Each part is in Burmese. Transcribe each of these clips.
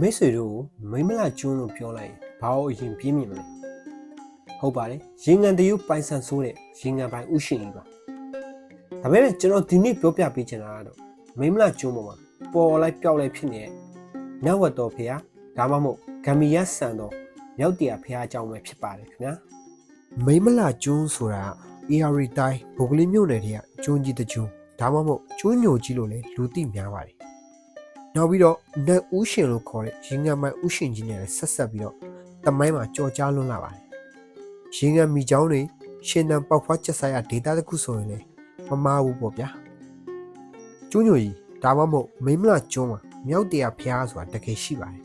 မိတ်ဆွေတို့ကိုမိမ့်မလာကျွန်းလို့ပြောလိုက်ရင်ဘာလို့အရင်ပြင်းမြင်မလဲဟုတ်ပါတယ်ရေငန်တရုပ်ပိုင်ဆန်ဆိုးတဲ့ရေငန်ပိုင်ဥရှင်ကြီးပါဒါပေမဲ့ကျွန်တော်ဒီနေ့ပြောပြပေးချင်တာကတော့မိမ့်မလာကျွန်းပေါ်မှာပေါ်လိုက်ပျောက်လိုက်ဖြစ်နေတဲ့မြတ်ဝတ်တော်ဖះဒါမှမဟုတ်ဂမ်ဘီယာဆန်တော်မြောက်တရာဖះအကြောင်းပဲဖြစ်ပါတယ်ခင်ဗျာမိမ့်မလာကျွန်းဆိုတာ AR တိုင်းဘုတ်ကလေးမြို့နယ်တွေကကျွန်းကြီးတစ်ကျွန်းဒါမှမဟုတ်ကျွန်းညိုကြီးလို့လည်းလူသိများပါတယ် နောက်ပြီးတော့နတ်ဦးရှင်လို့ခေါ်တဲ့ရင်ငံမိုင်ဦးရှင်ကြီးနဲ့လည်းဆက်ဆက်ပြီးတော့တမိုင်းမှာကြော်ကြားလွန်းလာပါတယ်။ရင်ငံမိချောင်းတွေရှင်နံပေါက်ဖွားချက်ဆိုင်ရဒေတာတစ်ခုဆိုရင်လည်းမမားဘူးပေါ့ဗျာ။ကျွညိုကြီးဒါမှမဟုတ်မိမလာကျွန်းမှာမြောက်တရာဖျားဆိုတာတကယ်ရှိပါတယ်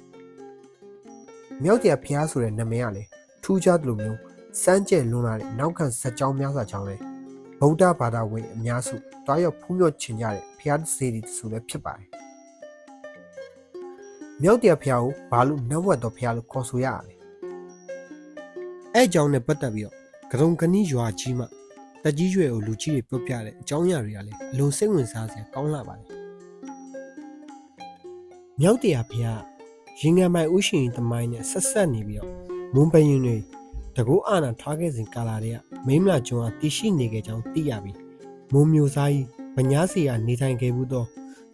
။မြောက်တရာဖျားဆိုတဲ့နာမည်ကလည်းထူးခြားတယ်လို့မျိုးစမ်းကြဲလွန်းလာတဲ့နောက်ခံဇက်ကြောင်းများစွာကြောင့်လည်းဗုဒ္ဓဘာသာဝင်အများစုတွားရောက်ဖူးမြော့ချင်ကြတဲ့ဖျားစေတီဆိုလည်းဖြစ်ပါတယ်။ မြောက်တရဖျားကိုဘာလို့နတ်ဝတ်တော်ဖျားလို့ခေါ်ဆိုရရလဲအဲ့အကြောင်းနဲ့ပတ်သက်ပြီးတော့ကရုံကနီးရွာကြီးမှတက်ကြီးရွယ်ကိုလူကြီးတွေပြောပြတဲ့အကြောင်းအရာတွေကလည်းအလွန်စိတ်ဝင်စားစရာကောင်းလာပါတယ်မြောက်တရဖျားရင်ငံမိုင်ဥရှင်တမိုင်းနဲ့ဆက်ဆက်နေပြီးတော့မွန်ပရင်တွေတကူအာနာထားခဲ့စဉ်ကာလာတွေကမိမလာကျွန်းကတည်ရှိနေခဲ့ကြောင်းသိရပြီးမွန်မျိုးသားကြီးဗညာစီကနေထိုင်ခဲ့မှုသော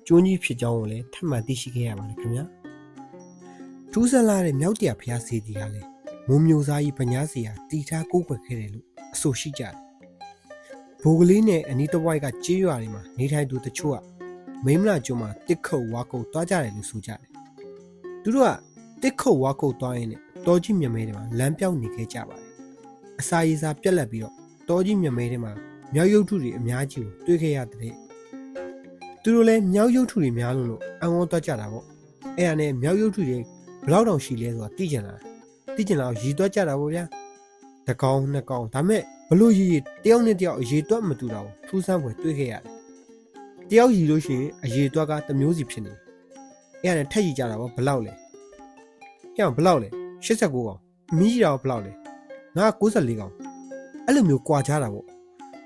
ကျွန်းကြီးဖြစ်ကြောင်းကိုလည်းထပ်မံသိရှိခဲ့ရပါတယ်ခင်ဗျာ ထူးဆန်းလာတဲ့မြောက်တရဖျားစီတီကလည်းမုံမျိုးသားကြီးပညာစီဟာတီထားကိုးကွယ်ခဲ့တယ်လို့အဆိုရှိကြတယ်။ဘိုးကလေးနဲ့အနီးတစ်ဝိုက်ကကြေးရွာတွေမှာနေထိုင်သူတချို့ကမိမလာကျွန်းမှာတစ်ခုတ်ဝါကုတ်သွားကြတယ်လို့ဆိုကြတယ်။သူတို့ကတစ်ခုတ်ဝါကုတ်သွားရင်းနဲ့တောကြီးမြမဲတွေမှာလမ်းပြောင်းနေခဲ့ကြပါတယ်။အစာရည်စာပြက်လက်ပြီးတော့တောကြီးမြမဲတွေမှာမြောက်ရုပ်ထုတွေအများကြီးကိုတွေ့ခဲ့ရတဲ့။သူတို့လည်းမြောက်ရုပ်ထုတွေများလို့လို့အံ့ဩသွားကြတာပေါ့။အဲ့ဒါနဲ့မြောက်ရုပ်ထုတွေ ဘယ်လောက်တောင်ရှိလဲဆိုတာသိကျင်လားသိကျင်လားရည်တွက်ကြတာပေါ့ဗျာတကောင်နှစ်ကောင်ဒါမဲ့ဘလို့ရည်ရည်တယောက်နဲ့တယောက်အရေးတွက်မတူတာကိုထူးဆန်းဖွယ်တွေးခဲ့ရတယ်တယောက်ရည်လို့ရှိရင်အရေးတွက်ကတစ်မျိုးစီဖြစ်နေအဲ့ဒါနဲ့ထက်ရည်ကြတာပေါ့ဘလောက်လဲဟဲ့ဘလောက်လဲ89ကောင်အမီးကြီးတာဘလောက်လဲငါ94ကောင်အဲ့လိုမျိုးကြွာကြတာပေါ့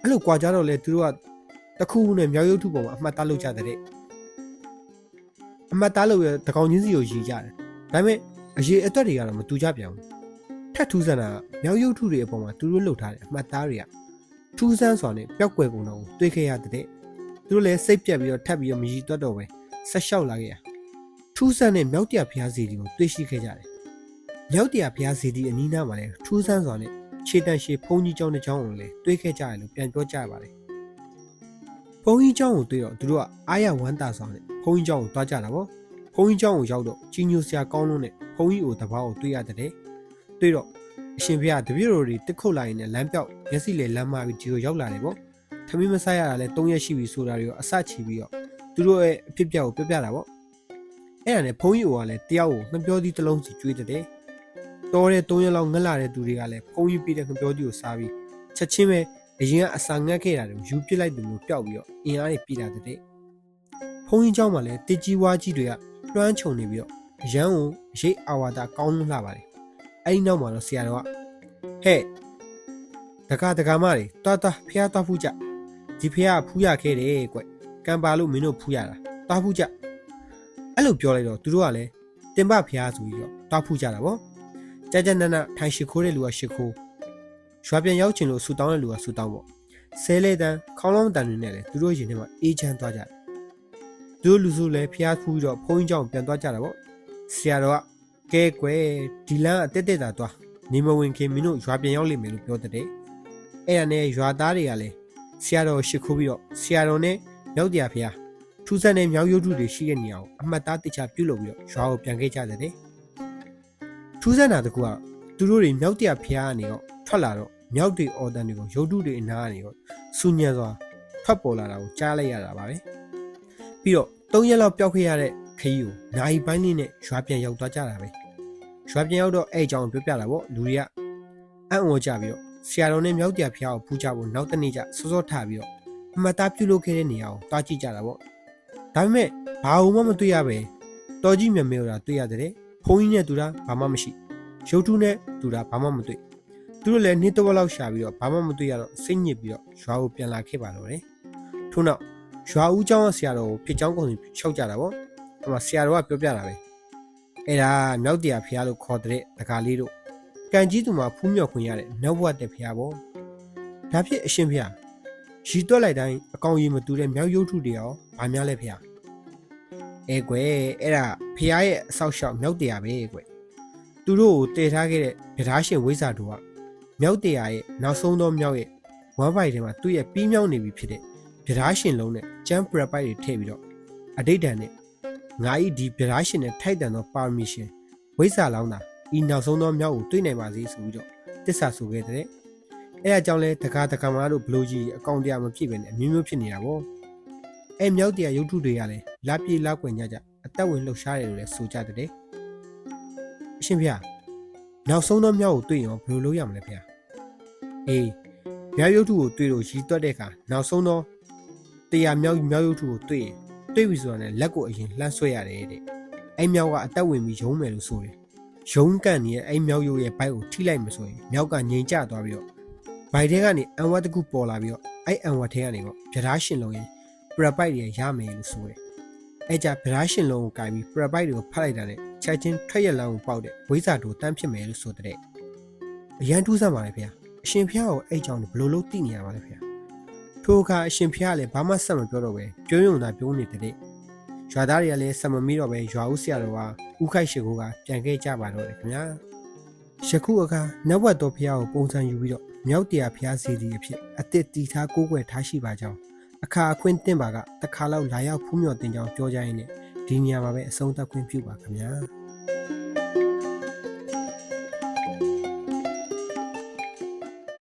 အဲ့လိုကြွာကြတော့လေသူတို့ကတစ်ခုခုနဲ့မြောက်ရုပ်ထုပေါ်မှာအမှတ်သားလုပ်ကြတဲ့အမှတ်သားလုပ်ရတကောင်ချင်းစီကိုရည်ကြတယ် ဒါပေမဲ့အရေးအတွက်တွေကတော့မတူကြပြန်ဘူးထက်ထူးဆန်းတာကမြောက်ရုပ်ထုတွေအပေါ်မှာသူတို့လှုပ်ထားတဲ့အမှတ်သားတွေကထူးဆန်းစွာနဲ့ပျောက်ကွယ်ကုန်တော့တွေးခဲ့ရတဲ့သူတို့လည်းစိတ်ပြက်ပြီးတော့ထပ်ပြီးတော့မရည်တွက်တော့ပဲဆက်လျှောက်လာခဲ့ရထူးဆန်းတဲ့မြောက်တရဖျားစီတွေကိုတွေးရှိခဲ့ကြတယ်မြောက်တရဖျားစီဒီအနီးနားမှာလည်းထူးဆန်းစွာနဲ့ခြေတန်ရှည်ဖုံးကြီးကျောင်းတစ်ကျောင်းကိုလည်းတွေးခဲ့ကြတယ်လို့ပြန်ပြောကြရပါတယ်ဖုံးကြီးကျောင်းကိုတွေးတော့သူတို့ကအားရဝမ်းသာစွာနဲ့ဖုံးကြီးကျောင်းကိုတွားကြတာပေါ့ ဘုန်းကြီးเจ้าကိုရောက်တော့ကြီးညိုစရာကောင်းလို့နဲ့ဘုန်းကြီးကိုတပားကိုတွေ့ရတဲ့တွေ့တော့အရှင်ဘုရားတပည့်တော်တွေတစ်ခုတ်လာရင်လည်းလမ်းပြောက်မျက်စိလေလမ်းမပြီးဒီကိုရောက်လာတယ်ပေါ့ထမင်းမဆိုင်ရတာလဲ၃ရက်ရှိပြီဆိုတာတွေရောအစချီပြီးတော့သူတို့ရဲ့အဖြစ်အပျက်ကိုပြောပြတာပေါ့အဲ့ဒါနဲ့ဘုန်းကြီးကလည်းတယောက်ကိုနှပြောသီးတစ်လုံးစီကျွေးတဲ့တယ်တော်တဲ့၃ရက်လောက်ငတ်လာတဲ့သူတွေကလည်းဘုန်းကြီးပြတဲ့နှပြောသီးကိုစားပြီးချက်ချင်းပဲအရင်ကအစာငတ်ခဲ့တာတွေယူပစ်လိုက်တယ်လို့ပျောက်ပြီးတော့အင်အားတွေပြလာတဲ့ဘုန်းကြီးเจ้าမှာလည်းတစ်ကြီးဝါကြီးတွေက လွှမ်းခြုံနေပြီးတော့အရန်ကိုရိတ်အာဝါဒကောင်းလှပါတယ်အဲ့ဒီနောက်မှာတော့ဆရာတော်ကဟဲ့တကားတကားမတွေတွားတွားဖះတွားဖူးကြဒီဖះကဖူးရခဲ့တယ်ကွကံပါလို့မင်းတို့ဖူးရတာတွားဖူးကြအဲ့လိုပြောလိုက်တော့သူတို့ကလည်းတင်ပဖះဆိုပြီးတော့တွားဖူးကြတာဗောကြကြနနထိုင်ရှိခိုးတဲ့လူကရှိခိုးရွာပြန်ရောက်ချင်လို့ဆူတောင်းတဲ့လူကဆူတောင်းပေါ့ဆဲလဲတန်းခေါင်းလောင်းတန်တွေနဲ့လည်းသူတို့ရင်ထဲမှာအေးချမ်းသွားကြတယ် သူတို့လူစုလည်းဖျားဖူးပြီးတော့ဘုန်းကြီးကြောင့်ပြန်သွားကြတာပေါ့ဆရာတော်ကကဲကွယ်ဒီလမ်းအတက်တက်သာသွားနေမဝင်ခင်မင်းတို့ရွာပြန်ရောက်လိမ့်မယ်လို့ပြောတဲ့အဲ့ဒါနဲ့ရွာသားတွေကလည်းဆရာတော်ရှိခိုးပြီးတော့ဆရာတော်နဲ့ရောက်တရားဖျားထူးဆန်းတဲ့မြောက်ရုပ်ထုတွေရှိတဲ့နေရာကိုအမှတ်သားတစ်ချပြုလုပ်ပြီးတော့ရွာကိုပြန်ခဲ့ကြတဲ့ထူးဆန်းတာတကူကသူတို့တွေမြောက်တရားဖျားကနေတော့ထွက်လာတော့မြောက်တွေအော်တန်တွေကိုရုပ်ထုတွေအနားကနေတော့စူညံစွာထွက်ပေါ်လာတာကိုကြားလိုက်ရတာပါပဲပြီးတော့ ၃ရက်လောက်ပျောက်ခဲ့ရတဲ့ခရီးကိုနိုင်ပိုင်းလေးနဲ့ရွာပြန်ရောက်သွားကြတာပဲရွာပြန်ရောက်တော့အဲ့အကြောင်းပြောပြတာပေါ့လူတွေကအံ့ဩကြပြီးတော့ဆရာတော်နဲ့မြောက်တရားဖျားကိုဖူးကြဖို့နောက်တနေ့ကျစောစောထားပြီးတော့အမတ်သားပြုလုပ်ခဲ့တဲ့နေရာကိုတွားကြည့်ကြတာပေါ့ဒါပေမဲ့ဘာမှမတွေ့ရပဲတော်ကြီးမြမေတို့တာတွေ့ရတဲ့ဖုန်းကြီးနဲ့တူတာဘာမှမရှိရုပ်ထုနဲ့တူတာဘာမှမတွေ့သူတို့လည်းနှစ်တော့လောက်ရှာပြီးတော့ဘာမှမတွေ့ရတော့စိတ်ညစ်ပြီးတော့ရွာကိုပြန်လာခဲ့ပါတော့တယ်ထို့နောက် ရွာဦးကျောင်းဆရာတော်ကိုဖြစ်ကျောင်းကုန်စီလျှောက်ကြတာပေါ့အဲ့မှာဆရာတော်ကပြောပြတာပဲအဲ့ဒါမြောက်တရားဖရားလို့ခေါ်တဲ့တကားလေးတို့ကံကြီးသူမှာဖူးမြော်ခွင့်ရတဲ့နောက်ဘဝတဲ့ဖရားပေါ့ဒါဖြစ်အရှင်ဖရားရီတွက်လိုက်တိုင်းအကောင်ကြီးမတူတဲ့မြောက်ရုပ်ထုတွေရောဗာများလဲဖရားအဲကွယ်အဲ့ဒါဖရားရဲ့အဆောက်အအုံမြောက်တရားပဲကွယ်သူတို့ကိုတည်ထားခဲ့တဲ့တရားရှင်ဝိဇ္ဇာတို့ကမြောက်တရားရဲ့နောက်ဆုံးသောမြောက်ရဲ့ဝမ်းပိုက်ထဲမှာသူ့ရဲ့ပြီးမြောက်နေပြီဖြစ်တဲ့ ဗဒာရှင်လုံးနဲ့ကျမ်းပရပိုက်တွေထည့်ပြီးတော့အတိတ်တန်နဲ့ငါဤဒီဗဒာရှင်နဲ့ထိုက်တန်သောပါရမီရှင်ဝိဇ္ဇာလောင်းတာဤနောက်ဆုံးသောမြောက်ကိုတွေ့နိုင်ပါစေဆိုပြီးတော့တစ္ဆာဆိုခဲ့တဲ့အဲအကြောင်းလဲတကားတကားမတို့ဘလို့ကြီးအကောင့်တရားမဖြစ်ပဲနဲ့အမျိုးမျိုးဖြစ်နေတာပေါ့အဲမြောက်တရားရုပ်ထုတွေကလည်းလာပြေလာကွင်ကြကြအသက်ဝင်လှုပ်ရှားတယ်လို့လည်းဆိုကြတဲ့အရှင်ဖေနောက်ဆုံးသောမြောက်ကိုတွေ့ရင်ဘယ်လိုလုပ်ရမလဲဖေအေးမြောက်ရုပ်ထုကိုတွေ့လို့ရီတွက်တဲ့အခါနောက်ဆုံးသော တရားမြောက်မြောက်ရုပ်ထုကိုတွေ့ရင်တွေ့ပြီဆိုတာနဲ့လက်ကိုအရင်လှမ်းဆွဲရတယ်တဲ့အဲမြောက်ကအသက်ဝင်ပြီးရုံးမယ်လို့ဆိုတယ်ရုံးကန်နေတဲ့အဲမြောက်ရုပ်ရဲ့ဘိုက်ကိုထိလိုက်မှဆိုရင်မြောက်ကငြိမ်ကျသွားပြီးတော့ဘိုက်ထဲကနေအန်ဝတ်တစ်ခုပေါ်လာပြီးတော့အဲအန်ဝတ်ထဲကနေပေါ့ပြဓာရှင်လုံးရင်ပရပိုက်တွေရမယ်လို့ဆိုတယ်အဲကြပြဓာရှင်လုံးကိုကင်ပြီးပရပိုက်တွေကိုဖတ်လိုက်တာနဲ့ချက်ချင်းထွက်ရက်လမ်းကိုပေါက်တဲ့ဝိဇ္ဇာတို့တန်းဖြစ်မယ်လို့ဆိုတဲ့အရန်ထူးဆန်းပါလေဖေအရှင်ဖျားကိုအဲ့ကြောင့်ဘယ်လိုလုပ်သိနေရပါလဲဖေ ထိုအခါအရှင်ဖျားလည်းဘာမှဆက်မပြောတော့ပဲကြွယုံသာပြောနေတဲ့ရွာသားတွေကလည်းဆက်မမီတော့ပဲရွာဦးဆရာတော်ကဥခိုက်ရှိခိုးကပြန်ခဲ့ကြပါတော့တယ်ခင်ဗျာယခုအခါနတ်ဝတ်တော်ဖျားကိုပုံစံယူပြီးတော့မြောက်တရားဖျားစီဒီအဖြစ်အသစ်တီထားကိုးကွယ်ထားရှိပါကြောင်းအခါအခွင့်တင်ပါကတခါလောက်လာရောက်ဖူးမြော်တင်ကြောင်းပြောကြရင်းနဲ့ဒီညမှာပဲအဆုံးသတ်ခွင့်ပြုပါခင်ဗျာ